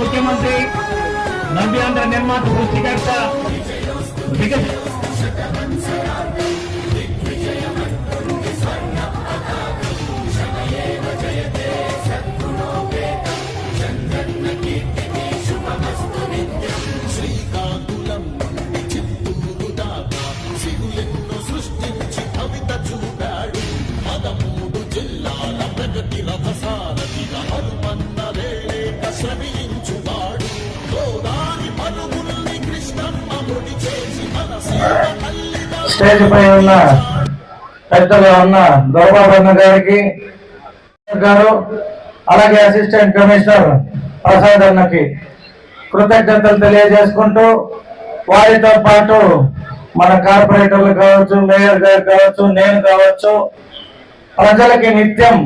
ముఖ్యమంత్రి నవ్యాంధ్ర నిర్మాత సృష్టికర్త వికసి స్టేజ్ పై ఉన్న పెద్దగా ఉన్న దొరబాబన్న గారికి గారు అలాగే అసిస్టెంట్ కమిషనర్ ప్రసాద్ అన్నకి కృతజ్ఞతలు తెలియజేసుకుంటూ వారితో పాటు మన కార్పొరేటర్లు కావచ్చు మేయర్ గారు కావచ్చు నేను కావచ్చు ప్రజలకి నిత్యం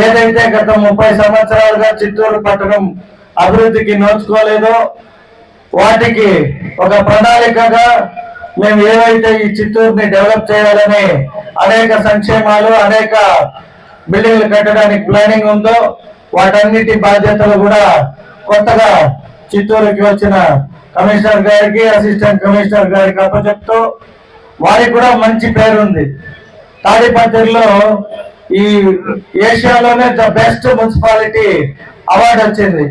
ఏదైతే గత ముప్పై సంవత్సరాలుగా చిత్తూరు పట్టణం అభివృద్ధికి నోచుకోలేదో వాటికి ఒక ప్రణాళికగా మేము ఏవైతే ఈ చిత్తూరుని డెవలప్ చేయాలని అనేక సంక్షేమాలు అనేక బిల్డింగ్లు కట్టడానికి ప్లానింగ్ ఉందో వాటన్నిటి బాధ్యతలు కూడా కొత్తగా చిత్తూరుకి వచ్చిన కమిషనర్ గారికి అసిస్టెంట్ కమిషనర్ గారికి అప్పచెప్తూ వారికి కూడా మంచి పేరు ఉంది. తాడిపత్రిలో ఈ ఏషియాలోనే ద బెస్ట్ మున్సిపాలిటీ అవార్డు వచ్చింది.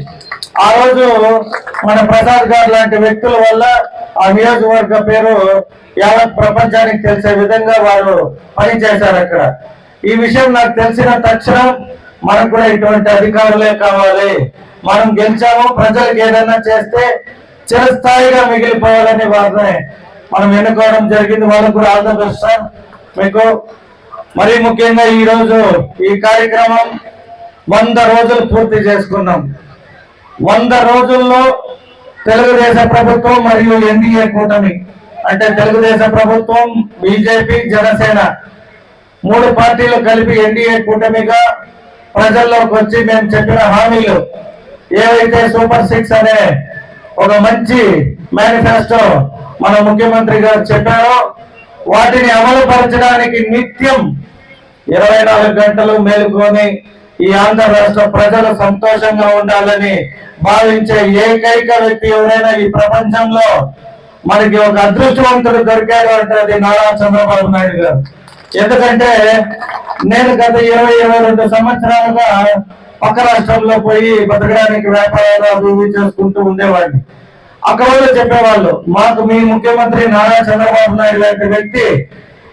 ఆ రోజు మన ప్రసాద్ గారు లాంటి వ్యక్తుల వల్ల ఆ నియోజకవర్గ పేరు యావత్ ప్రపంచానికి తెలిసే విధంగా వారు పనిచేశారు అక్కడ. ఈ విషయం నాకు తెలిసిన తక్షణం మనకు కూడా ఇటువంటి అధికారులే కావాలి. మనం గెలిచాము ప్రజలకు ఏదైనా చేస్తే చిరస్థాయిగా మిగిలిపోవాలని వారిని మనం ఎన్నుకోవడం జరిగింది. వాళ్ళకు కూడా ఆల్ ద బెస్ట్ సార్ మీకు మరీ ముఖ్యంగా ఈ రోజు ఈ కార్యక్రమం వంద రోజులు పూర్తి చేసుకున్నాం. వంద రోజుల్లో తెలుగుదేశం ప్రభుత్వం మరియు ఎన్డీఏ కూటమి అంటే తెలుగుదేశం ప్రభుత్వం బీజేపీ జనసేన మూడు పార్టీలు కలిపి ఎన్డీఏ కూటమిగా ప్రజల్లోకి వచ్చి మేము చెప్పిన హామీలు ఏవైతే సూపర్ సిక్స్ అనే ఒక మంచి మేనిఫెస్టో మన ముఖ్యమంత్రి గారు చెప్పారో వాటిని అమలు పరచడానికి నిత్యం ఇరవై నాలుగు గంటలు మేలుకొని ఈ ఆంధ్ర రాష్ట్ర ప్రజలు సంతోషంగా ఉండాలని భావించే ఏకైక వ్యక్తి ఎవరైనా ఈ ప్రపంచంలో మనకి ఒక అదృష్టవంతుడు దొరికాడు అంటే అది నారా చంద్రబాబు నాయుడు గారు. ఎందుకంటే నేను గత ఇరవై ఇరవై రెండు సంవత్సరాలుగా పక్క రాష్ట్రంలో పోయి బతకడానికి వ్యాపారాలు అభివృద్ధి చేసుకుంటూ ఉండేవాడిని. అక్కడ వాళ్ళు చెప్పేవాళ్ళు మాకు మీ ముఖ్యమంత్రి నారా చంద్రబాబు నాయుడు లాంటి వ్యక్తి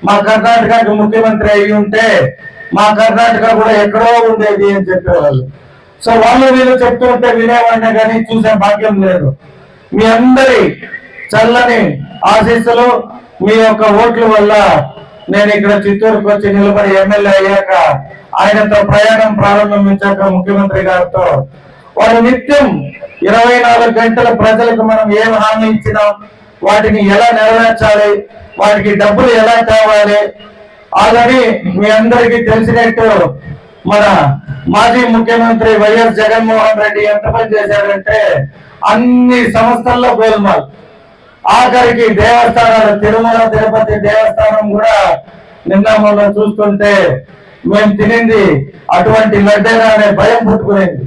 మా కర్ణాటకకి ముఖ్యమంత్రి అయి ఉంటే మా కర్ణాటక కూడా ఎక్కడో ఉండేది అని చెప్పేవాళ్ళు. సో వాళ్ళు వీళ్ళు చెప్తూ ఉంటే వినేవాడిని కానీ చూసే భాగ్యం లేదు. మీ అందరి చల్లని ఆశీస్సులు మీ యొక్క ఓట్ల వల్ల నేను ఇక్కడ చిత్తూరుకు వచ్చి నిలబడి ఎమ్మెల్యే అయ్యాక ఆయనతో ప్రయాణం ప్రారంభించాక ముఖ్యమంత్రి గారితో. వారు నిత్యం ఇరవై నాలుగు గంటల ప్రజలకు మనం ఏం హామీ ఇచ్చినాం? వాటిని ఎలా నెరవేర్చాలి? వాటికి డబ్బులు ఎలా తేవాలి? ఆల్రెడీ మీ అందరికీ తెలిసినట్టు మన మాజీ ముఖ్యమంత్రి వైఎస్ జగన్మోహన్ రెడ్డి ఎంత పని చేశారంటే అన్ని సంస్థల్లో గోల్మాల్. ఆఖరికి దేవస్థానాలు తిరుమల తిరుపతి దేవస్థానం కూడా నిన్న మొన్న చూస్తుంటే మేము తినింది అటువంటి లడ్డేనా అనే భయం పుట్టుకునేది.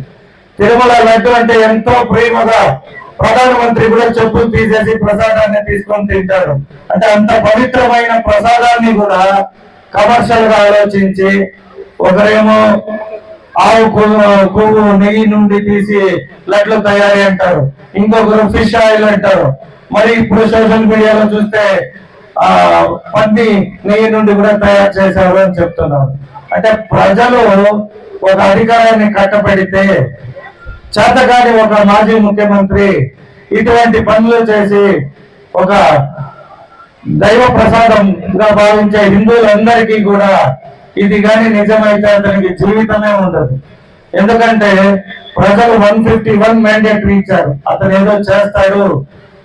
తిరుమల లడ్డు అంటే ఎంతో ప్రేమగా ప్రధానమంత్రి కూడా చెప్పులు తీసేసి ప్రసాదాన్ని తీసుకొని తింటారు అంటే అంత పవిత్రమైన ప్రసాదాన్ని కూడా కమర్షియల్గా ఆలోచించి ఒకరేమో ఆవు కొవ్వు నెయ్యి నుండి తీసి లడ్లు తయారీ అంటారు. ఇంకొకరు ఫిష్ ఆయిల్ అంటారు. మరి ఇప్పుడు సోషల్ మీడియాలో చూస్తే ఆ పంది నెయ్యి నుండి కూడా తయారు చేశారు అని చెప్తున్నారు. అంటే ప్రజలు ఒక అధికారాన్ని కట్టబెడితే చేతగాని ఒక మాజీ ముఖ్యమంత్రి ఇటువంటి పనులు చేసి ఒక దైవ ప్రసాదంగా భావించే హిందువులందరికీ కూడా ఇది కానీ నిజమైతే అతనికి జీవితమే ఉండదు. ఎందుకంటే ప్రజలు వన్ ఫిఫ్టీ వన్ మ్యాండేటరీ ఇచ్చారు. అతను ఏదో చేస్తాడు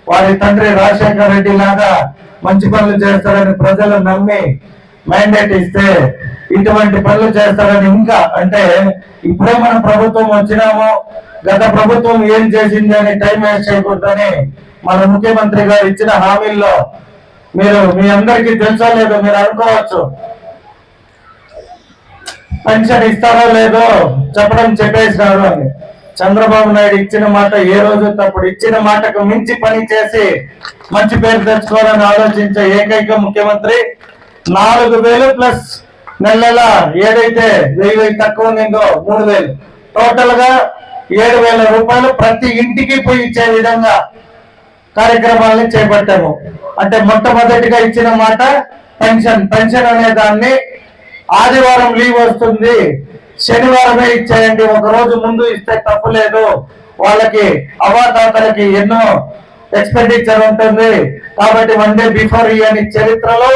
వారి తండ్రి రాజశేఖర రెడ్డి లాగా మంచి పనులు చేస్తాడని ప్రజలు నమ్మి మ్యాండేట్ ఇస్తే ఇటువంటి పనులు చేస్తారని ఇంకా అంటే ఇప్పుడే మన ప్రభుత్వం వచ్చినామో గత ప్రభుత్వం ఏం చేసింది అని టైం వేస్ట్ చేయకూడదని మన ముఖ్యమంత్రి గారు ఇచ్చిన హామీల్లో మీరు మీ అందరికీ తెలుసో లేదో మీరు అనుకోవచ్చు. పెన్షన్ ఇస్తారో లేదో చెప్పడం చెప్పేసినారు అని. చంద్రబాబు నాయుడు ఇచ్చిన మాట ఏ రోజు తప్పుడు? ఇచ్చిన మాటకు మించి పని చేసి మంచి పేరు తెచ్చుకోవాలని ఆలోచించే ఏకైక ముఖ్యమంత్రి నాలుగు వేలు ప్లస్ నెల నెల ఏదైతే వెయ్యి వెయ్యి తక్కువ ఉందో మూడు వేలు. టోటల్గా ఏడు వేల రూపాయలు ప్రతి ఇంటికి పోయి ఇచ్చే విధంగా కార్యక్రమాలని చేపట్టాము అంటే మొట్టమొదటిగా ఇచ్చిన మాట పెన్షన్. పెన్షన్ అనే దాన్ని ఆదివారం లీవ్ వస్తుంది. శనివారమే ఇచ్చేయండి. ఒక రోజు ముందు ఇస్తే తప్పులేదు వాళ్ళకి అవాతాతలకి ఎన్నో ఎక్స్పెండిచర్ ఉంటుంది. కాబట్టి వన్ డే బిఫోర్ ఇయని చరిత్రలో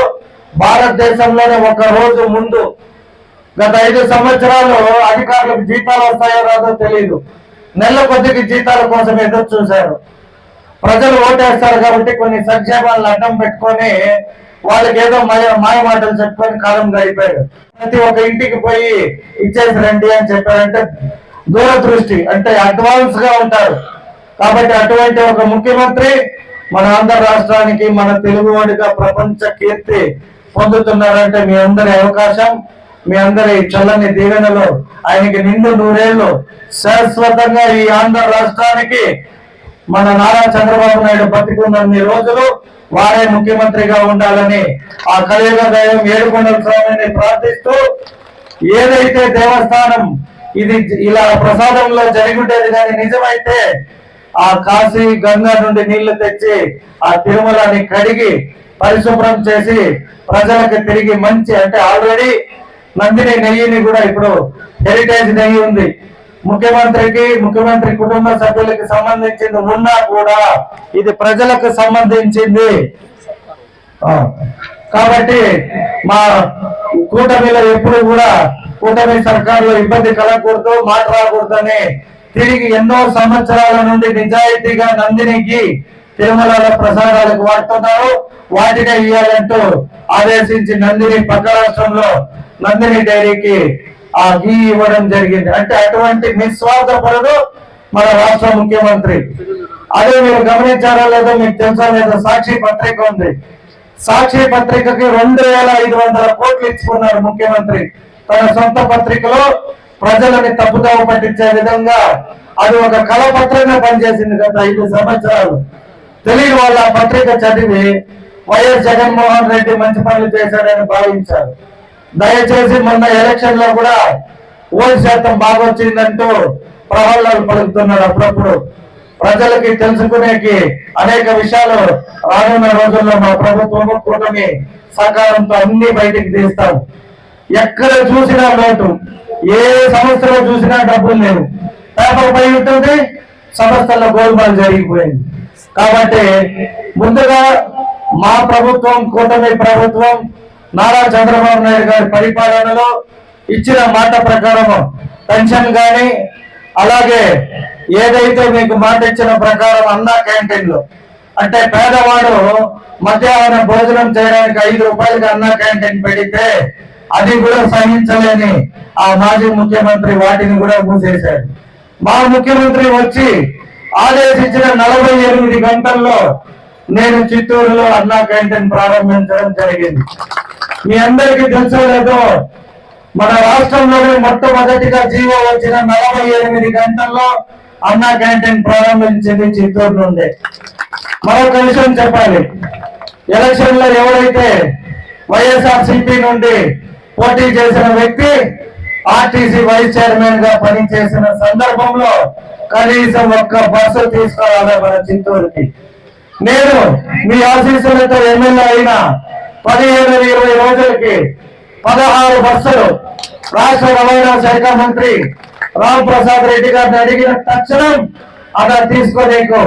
భారతదేశంలోనే ఒక రోజు ముందు గత ఐదు సంవత్సరాలు అధికారులకు జీతాలు వస్తాయో రాదో తెలియదు నెల కొద్దికి జీతాల కోసం ఎదురు చూశారు. ప్రజలు ఓటేస్తారు కాబట్టి కొన్ని సంక్షేమాలను అడ్డం పెట్టుకొని వాళ్ళకి ఏదో మాయ మాయ మాటలు చెప్పుకొని కాలం గడిపారు. ప్రతి ఒక్క ఇంటికి పోయి ఇచ్చేసి రండి అని చెప్పారంటే దూరదృష్టి అంటే అడ్వాన్స్గా ఉంటారు. కాబట్టి అటువంటి ఒక ముఖ్యమంత్రి మన ఆంధ్ర రాష్ట్రానికి మన తెలుగువాడిగా ప్రపంచ కీర్తి పొందుతున్నారంటే మీ అందరి అవకాశం మీ అందరి చల్లని దీవెనలు ఆయనకి నిండు నూరేళ్ళు శాశ్వతంగా ఈ ఆంధ్ర రాష్ట్రానికి మన నారా చంద్రబాబు నాయుడు బతికున్నన్ని రోజులు వారే ముఖ్యమంత్రిగా ఉండాలని ఆ కలియుగ దైవం ఏడుకొండల స్వామిని ప్రార్థిస్తూ ఏదైతే దేవస్థానం ఇది ఇలా ప్రసాదంలో జరిగి ఉండేది కానీ నిజమైతే ఆ కాశీ గంగా నుండి నీళ్ళు తెచ్చి ఆ తిరుమలని కడిగి పరిశుభ్రం చేసి ప్రజలకు తిరిగి మంచి అంటే ఆల్రెడీ నందిని నెయ్యిని కూడా ఇప్పుడు హెరిటేజ్ నెయ్యి ఉంది. ముఖ్యమంత్రికి ముఖ్యమంత్రి కుటుంబ సభ్యులకి సంబంధించింది ఉన్నా కూడా ఇది ప్రజలకు సంబంధించింది. కాబట్టి మా కూటమిలో ఎప్పుడు కూడా కూటమి సర్కారులో ఇబ్బంది కలగకూడదు మాట రాకూడదని తిరిగి ఎన్నో సంవత్సరాల నుండి నిజాయితీగా నందినికి తిరుమల ప్రసారాలకు వాడుతున్నారు. వాటినే ఇవ్వాలంటూ ఆదేశించి నందిని పక్క రాష్ట్రంలో నందిని డైరీకి ఆ ఘీ ఇవ్వడం జరిగింది. అంటే అటువంటి నిస్వార్థపరుడు మన రాష్ట్ర ముఖ్యమంత్రి. అదే మీరు గమనించారా లేదో మీకు తెలుసా లేదో సాక్షి పత్రిక ఉంది. సాక్షి పత్రికకి రెండు వేల ఐదు వందల కోట్లు ఇచ్చుకున్నారు ముఖ్యమంత్రి. తన సొంత పత్రికలో ప్రజలని తప్పుదావ పట్టించే విధంగా అది ఒక కలపత్రంగా పనిచేసింది గత ఐదు సంవత్సరాలు. తెలియని వాళ్ళ ఆ పత్రిక చదివి వైఎస్ జగన్మోహన్ రెడ్డి మంచి పనులు చేశాడని భావించారు. దయచేసి మొన్న ఎలక్షన్లో కూడా ఓటు శాతం బాగొచ్చిందంటూ ప్రహ్లాలు పలుకుతున్నాడు అప్పుడప్పుడు. ప్రజలకి తెలుసుకునేకి అనేక విషయాలు రానున్న రోజుల్లో మా ప్రభుత్వము కూటమి సహకారంతో అన్ని బయటికి తీస్తాం. ఎక్కడ చూసినా లోటు ఏ సంస్థలో చూసినా డబ్బులు లేవు. పేపర్ పై ఉంటుంది సంస్థల్లో గోల్మాల్ జరిగిపోయింది. కాబట్టి ముందుగా మా ప్రభుత్వం కూటమి ప్రభుత్వం నారా చంద్రబాబు నాయుడు గారి పరిపాలనలో ఇచ్చిన మాట ప్రకారం పెన్షన్ గాని అలాగే ఏదైతే మీకు మాట ఇచ్చిన ప్రకారం అన్నా క్యాంటీన్లు అంటే పేదవాడు మధ్యాహ్న భోజనం చేయడానికి ఐదు రూపాయలకి అన్నా క్యాంటీన్ పెడితే అది కూడా సహించలేని ఆ మాజీ ముఖ్యమంత్రి వాటిని కూడా మూసేశాడు. మా ముఖ్యమంత్రి వచ్చి ఆదేశించిన నలభై ఎనిమిది గంటల్లో నేను చిత్తూరులో అన్నా క్యాంటీన్ ప్రారంభించడం జరిగింది. మీ అందరికీ తెలుసో లేదో మన రాష్ట్రంలోనే మొట్టమొదటిగా జీవో వచ్చిన నలభై ఎనిమిది గంటల్లో అన్నా క్యాంటీన్ ప్రారంభించింది చిత్తూరు నుండి మరొక విషయం చెప్పాలి. ఎలక్షన్లో ఎవరైతే వైఎస్ఆర్ సిపి నుండి పోటీ చేసిన వ్యక్తి ఆర్టీసీ వైస్ చైర్మన్గా పనిచేసిన సందర్భంలో కనీసం ఒక్క బస్సు తీసుకురావాలి మన చిత్తూరుకి. నేను మీ ఆశీస్సులతో ఎమ్మెల్యే అయిన పదిహేను ఇరవై గారికి పదహారు బస్సులు రాష్ట్ర రవాణా శాఖ మంత్రి రామ్ ప్రసాద్ రెడ్డి గారిని అడిగిన తక్షణం అలా తీసుకోలేకు.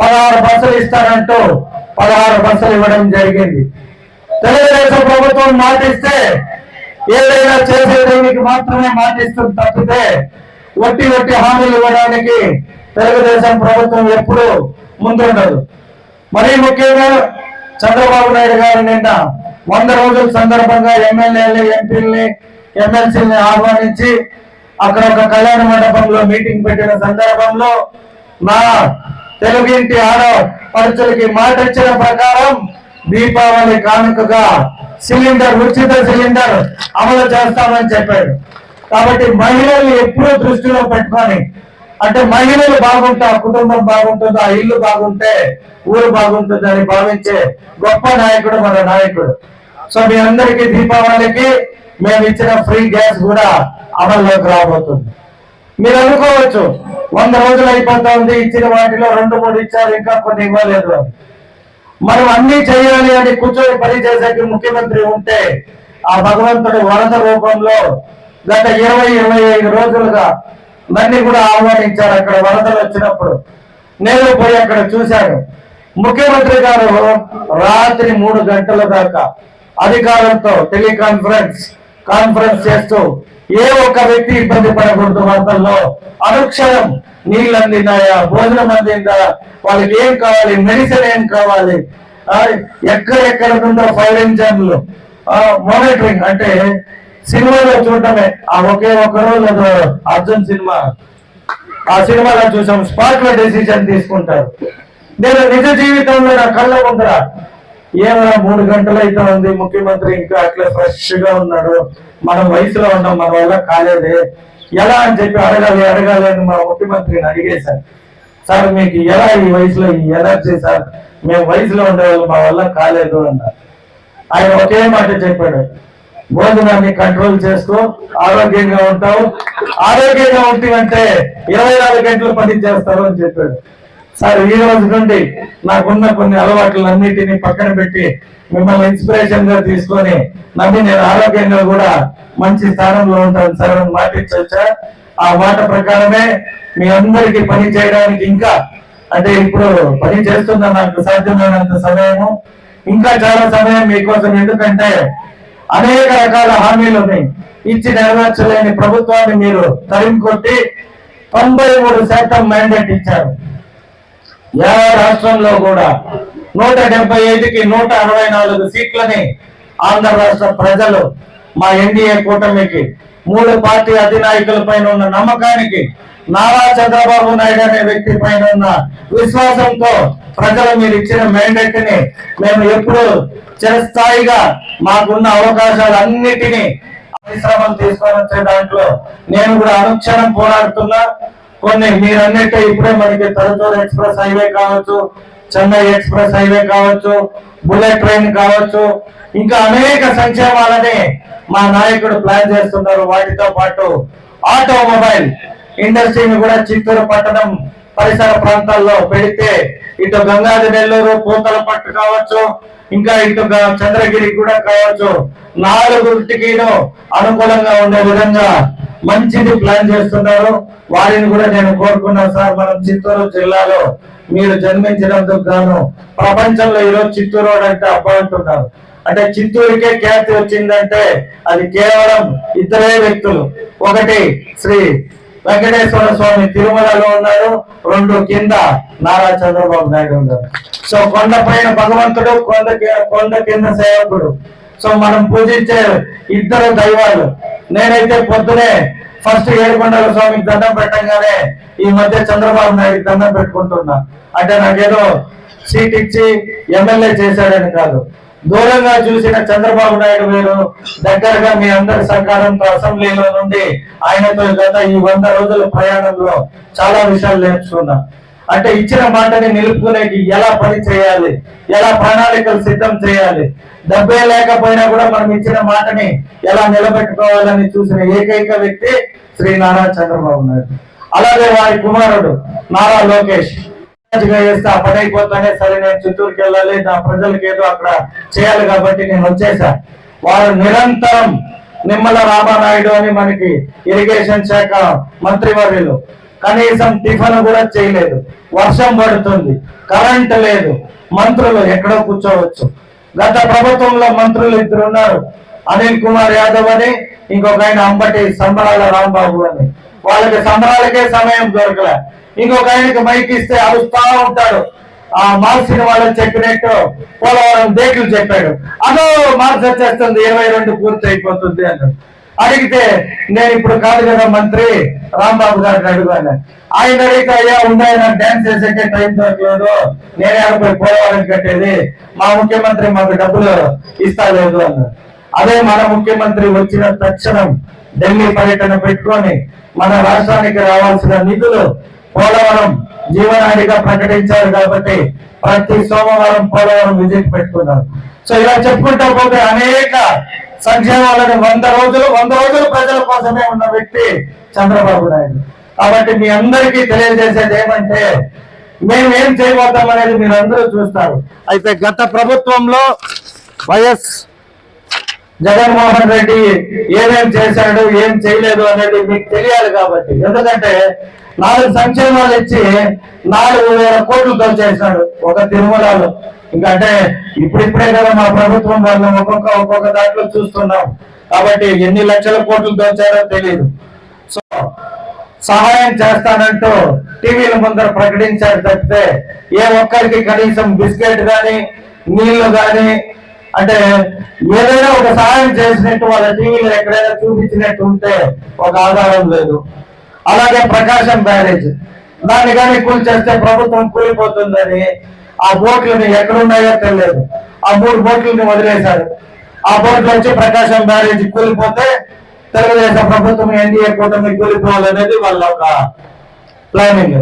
పదహారు బస్సులు ఇస్తానంటూ పదహారు బస్సులు ఇవ్వడం జరిగింది. తెలుగుదేశం ప్రభుత్వం మాటిస్తే ఏదైనా చేసేదానికి మాత్రమే మాటిస్తుంది తప్పితే ఒట్టి ఒట్టి హామీలు ఇవ్వడానికి తెలుగుదేశం ప్రభుత్వం ఎప్పుడూ ముందుండదు. మరీ ముఖ్యంగా చంద్రబాబు నాయుడు గారు నిన్న వంద రోజుల సందర్భంగా ఎమ్మెల్యేలు ఎంపీల్ని ఎమ్మెల్సీని ఆహ్వానించి అక్కడ ఒక కళ్యాణ మండపంలో మీటింగ్ పెట్టిన సందర్భంలో నా తెలుగింటి ఆడ పరుచులకి మాట ఇచ్చిన ప్రకారం దీపావళి కానుకగా సిలిండర్ ఉచిత సిలిండర్ అమలు చేస్తామని చెప్పాడు కాబట్టి మహిళలు ఎప్పుడూ దృష్టిలో పెట్టుకొని అంటే మహిళలు బాగుంటే ఆ కుటుంబం బాగుంటుంది ఆ ఇల్లు బాగుంటే ఊరు బాగుంటుంది అని భావించే గొప్ప నాయకుడు మన నాయకుడు. సో మీ అందరికీ దీపావళికి మేము ఇచ్చిన ఫ్రీ గ్యాస్ కూడా అమల్లోకి రాబోతుంది. మీరు అనుకోవచ్చు వంద రోజులు అయిపోతా ఉంది ఇచ్చిన వాటిలో రెండు మూడు ఇచ్చారు ఇంకా కొన్ని ఇవ్వలేదు. మనం అన్ని చేయాలి అని కూర్చొని పని చేసేకి ముఖ్యమంత్రి ఉంటే ఆ భగవంతుడు వరద రూపంలో గత ఇరవై ఇరవై ఐదు రోజులుగా నన్ను కూడా ఆహ్వానించారు అక్కడ వరదలు వచ్చినప్పుడు. నేను పోయి అక్కడ చూశాను. ముఖ్యమంత్రి గారు రాత్రి మూడు గంటల దాకా అధికారులతో టెలికాన్ఫరెన్స్ కాన్ఫరెన్స్ చేస్తూ ఏ ఒక్క వ్యక్తి ఇబ్బంది పడకూడదు వరదల్లో అనుక్షణం నీళ్ళు అందినాయా భోజనం అందిందా వాళ్ళకి ఏం కావాలి మెడిసిన్ ఏం కావాలి ఎక్కడెక్కడ ఉందో ఫైర్ ఇంజన్లు మానిటరింగ్ అంటే సినిమాలో చూడటమే. ఆ ఒకే ఒక్క రోజు అర్జున్ సినిమా. ఆ సినిమాలో చూసాం స్పాట్లో డెసిషన్ తీసుకుంటారు. నేను నిజ జీవితంలో నా కళ్ళ ముందర ఏమైనా మూడు గంటలు అయితే ఉంది ముఖ్యమంత్రి ఇంకా అట్లా ఫ్రెష్గా ఉన్నాడు. మనం వయసులో ఉన్నాం మన వల్ల కాలేదే. ఎలా అని చెప్పి అడగాలి అడగాలి అని మా ముఖ్యమంత్రిని అడిగేశాను సార్ మీకు ఎలా ఈ వయసులో ఈ ఎనర్జీ సార్? మేము వయసులో ఉండేవాళ్ళు మా వల్ల కాలేదు అన్నారు. ఆయన ఒకే మాట చెప్పాడు. భోజనాన్ని కంట్రోల్ చేసుకో ఆరోగ్యంగా ఉంటావు. ఆరోగ్యంగా ఉంటే ఇరవై నాలుగు గంటలు పని చేస్తారు అని చెప్పాడు. సార్ ఈ రోజు నుండి నాకున్న కొన్ని అలవాట్లన్నిటినీ పక్కన పెట్టి మిమ్మల్ని ఇన్స్పిరేషన్గా తీసుకొని నమ్మి నేను ఆరోగ్యంగా కూడా మంచి స్థానంలో ఉంటాను సార్ అని మాటించవచ్చా ఆ మాట ప్రకారమే మీ అందరికి పని చేయడానికి ఇంకా అంటే ఇప్పుడు పని చేస్తున్న నాకు సాధ్యమైనంత సమయము ఇంకా చాలా సమయం మీకోసం. ఎందుకంటే అనేక రకాల హామీలని ఇచ్చి నెరవేర్చలేని ప్రభుత్వాన్ని మీరు తరిమికొట్టి తొంభై మూడు శాతం మ్యాండేట్ ఇచ్చారు. యా రాష్ట్రంలో కూడా నూట డెబ్బై ఐదుకి నూట అరవై నాలుగు సీట్లని ఆంధ్ర రాష్ట్ర ప్రజలు మా ఎన్డీఏ కూటమికి మూడు పార్టీ అధినాయకుల పైన ఉన్న నమ్మకానికి నారా చంద్రబాబు నాయుడు అనే వ్యక్తి పైన ఉన్న విశ్వాసంతో ప్రజలు మీరు ఇచ్చిన మ్యాండేట్ని మేము ఎప్పుడు చిరస్థాయిగా మాకున్న అవకాశాలన్నిటినీ పరిశ్రమలు తీసుకొని వచ్చే దాంట్లో నేను కూడా అనుక్షణం పోరాడుతున్నా. కొన్ని మీరు ఇప్పుడే మనకి తరచూరు ఎక్స్ప్రెస్ హైవే కావచ్చు చెన్నై ఎక్స్ప్రెస్ హైవే కావచ్చు బుల్లెట్ ట్రైన్ కావచ్చు ఇంకా అనేక సంక్షేమాలని మా నాయకుడు ప్లాన్ చేస్తున్నారు. వాటితో పాటు ఆటోమొబైల్ ఇండస్ట్రీని కూడా చిత్తూరు పట్టణం పరిసర ప్రాంతాల్లో పెడితే ఇటు గంగాది నెల్లూరు పూతల పట్టు కావచ్చు ఇంకా ఇటు చంద్రగిరి కూడా కావచ్చు. నాలుగుటికిను అనుకూలంగా ఉండే విధంగా మంచిది ప్లాన్ చేస్తున్నారు. వారిని కూడా నేను కోరుకున్నాను సార్ మనం చిత్తూరు జిల్లాలో మీరు జన్మించినందుకు గాను. ప్రపంచంలో ఈరోజు చిత్తూరు అంటే అబ్బా అంటే చిత్తూరుకే ఖ్యాతి వచ్చిందంటే అది కేవలం ఇద్దరే వ్యక్తులు. ఒకటి శ్రీ వెంకటేశ్వర స్వామి తిరుమలలో ఉన్నారు. రెండు కింద నారా చంద్రబాబు నాయుడు ఉన్నారు. సో కొండ పైన భగవంతుడు కొండ కొండ కింద సేవకుడు. సో మనం పూజించే ఇద్దరు దైవాలు. నేనైతే పొద్దునే ఫస్ట్ ఏడుకొండల స్వామికి దండం పెట్టంగానే ఈ మధ్య చంద్రబాబు నాయుడు దండం పెట్టుకుంటున్నా. అంటే నాకేదో సీట్ ఇచ్చి ఎమ్మెల్యే చేశాడని కాదు. దూరంగా చూసిన చంద్రబాబు నాయుడు వేరు దగ్గరగా మీ అందరి సహకారంతో అసెంబ్లీలో నుండి ఆయనతో గత ఈ వంద రోజుల ప్రయాణంలో చాలా విషయాలు నేర్చుకున్నాం. అంటే ఇచ్చిన మాటని నిలుపుకునేకి ఎలా పని చేయాలి? ఎలా ప్రణాళికలు సిద్ధం చేయాలి? డబ్బే లేకపోయినా కూడా మనం ఇచ్చిన మాటని ఎలా నిలబెట్టుకోవాలని చూసిన ఏకైక వ్యక్తి శ్రీ నారా చంద్రబాబు నాయుడు. అలాగే వారి కుమారుడు నారా లోకేష్. చేస్తే ఆ పని అయిపోతానే సరే నేను చిత్తూరుకి వెళ్ళాలి నా ప్రజలకు ఏదో అక్కడ చేయాలి కాబట్టి నేను వచ్చేసా. వారు నిరంతరం నిమ్మల రామానాయుడు అని మనకి ఇరిగేషన్ శాఖ మంత్రి వర్యులు కనీసం టిఫిన్ కూడా చేయలేదు. వర్షం పడుతుంది. కరెంట్ లేదు. మంత్రులు ఎక్కడో కూర్చోవచ్చు. గత ప్రభుత్వంలో మంత్రులు ఇద్దరు ఉన్నారు. అనిల్ కుమార్ యాదవ్ అని ఇంకొక ఆయన అంబటి సంబరాల రాంబాబు అని. వాళ్ళకి సంబరాలకే సమయం దొరకలే. ఇంకొక ఆయనకి మైక్ ఇస్తే అరుస్తా ఉంటాడు. ఆ మార్చిన వాళ్ళని చెప్పినట్టు పోలవరం డేట్లు చెప్పాడు. అదో మార్చి వచ్చేస్తుంది ఇరవై రెండు పూర్తి అయిపోతుంది అన్నాడు అడిగితే నేను ఇప్పుడు కాదు కదా మంత్రి? రాంబాబు గారిని అడిగాను ఆయన అడిగితే అయ్యా ఉన్నాయన డాన్స్ చేసేకే టైం దొరకలేదు. నేనే అడిపోయి పోలవరం కట్టేది? మా ముఖ్యమంత్రి మాకు డబ్బులు ఇస్తాలేదు అన్నారు అదే మన ముఖ్యమంత్రి వచ్చిన తక్షణం ఢిల్లీ పర్యటన పెట్టుకొని మన రాష్ట్రానికి రావాల్సిన నిధులు పోలవరం జీవనాడిగా ప్రకటించారు కాబట్టి ప్రతి సోమవారం పోలవరం విజిట్ పెట్టుకున్నారు. సో ఇలా చెప్పుకుంటూ పోతే అనేక సంక్షేమాలను వంద రోజులు వంద రోజులు ప్రజల కోసమే ఉన్న వ్యక్తి చంద్రబాబు నాయుడు. కాబట్టి మీ అందరికీ తెలియజేసేది ఏమంటే మేము ఏం చేయబోతాం అనేది మీరు అందరూ చూస్తారు. అయితే గత ప్రభుత్వంలో వైఎస్ జగన్మోహన్ రెడ్డి ఏమేం చేశాడు ఏం చేయలేదు అనేది మీకు తెలియాలి కాబట్టి. ఎందుకంటే నాలుగు సంక్షేమాలు ఇచ్చి నాలుగు వేల కోట్లు దోచేశాడు ఒక తిరుమలలో. ఇంకంటే ఇప్పుడిప్పుడే కదా మా ప్రభుత్వం వాళ్ళు ఒక్కొక్క ఒక్కొక్క దాంట్లో చూస్తున్నాం. కాబట్టి ఎన్ని లక్షల కోట్లు దోచారో తెలియదు సో సహాయం చేస్తానంటూ టీవీల ముందర ప్రకటించారు తప్పితే ఏ ఒక్కరికి కనీసం బిస్కెట్ కానీ నీళ్ళు కానీ అంటే ఏదైనా ఒక సహాయం చేసినట్టు వాళ్ళ టీవీలో ఎక్కడైనా చూపించినట్టు ఉంటే ఒక ఆధారం లేదు. అలాగే ప్రకాశం బ్యారేజ్. దాన్ని కానీ కూల్చేస్తే ప్రభుత్వం కూలిపోతుందని ఆ బోట్లని ఎక్కడున్నాయో తెలియదు. ఆ మూడు బోట్లని వదిలేశారు. ఆ బోట్లు వచ్చి ప్రకాశం బ్యారేజ్ కూలిపోతే తెలుగుదేశం ప్రభుత్వం ఎన్డీఏ కూటమి కూలిపోవాలనేది వాళ్ళ ఒక ప్లానింగ్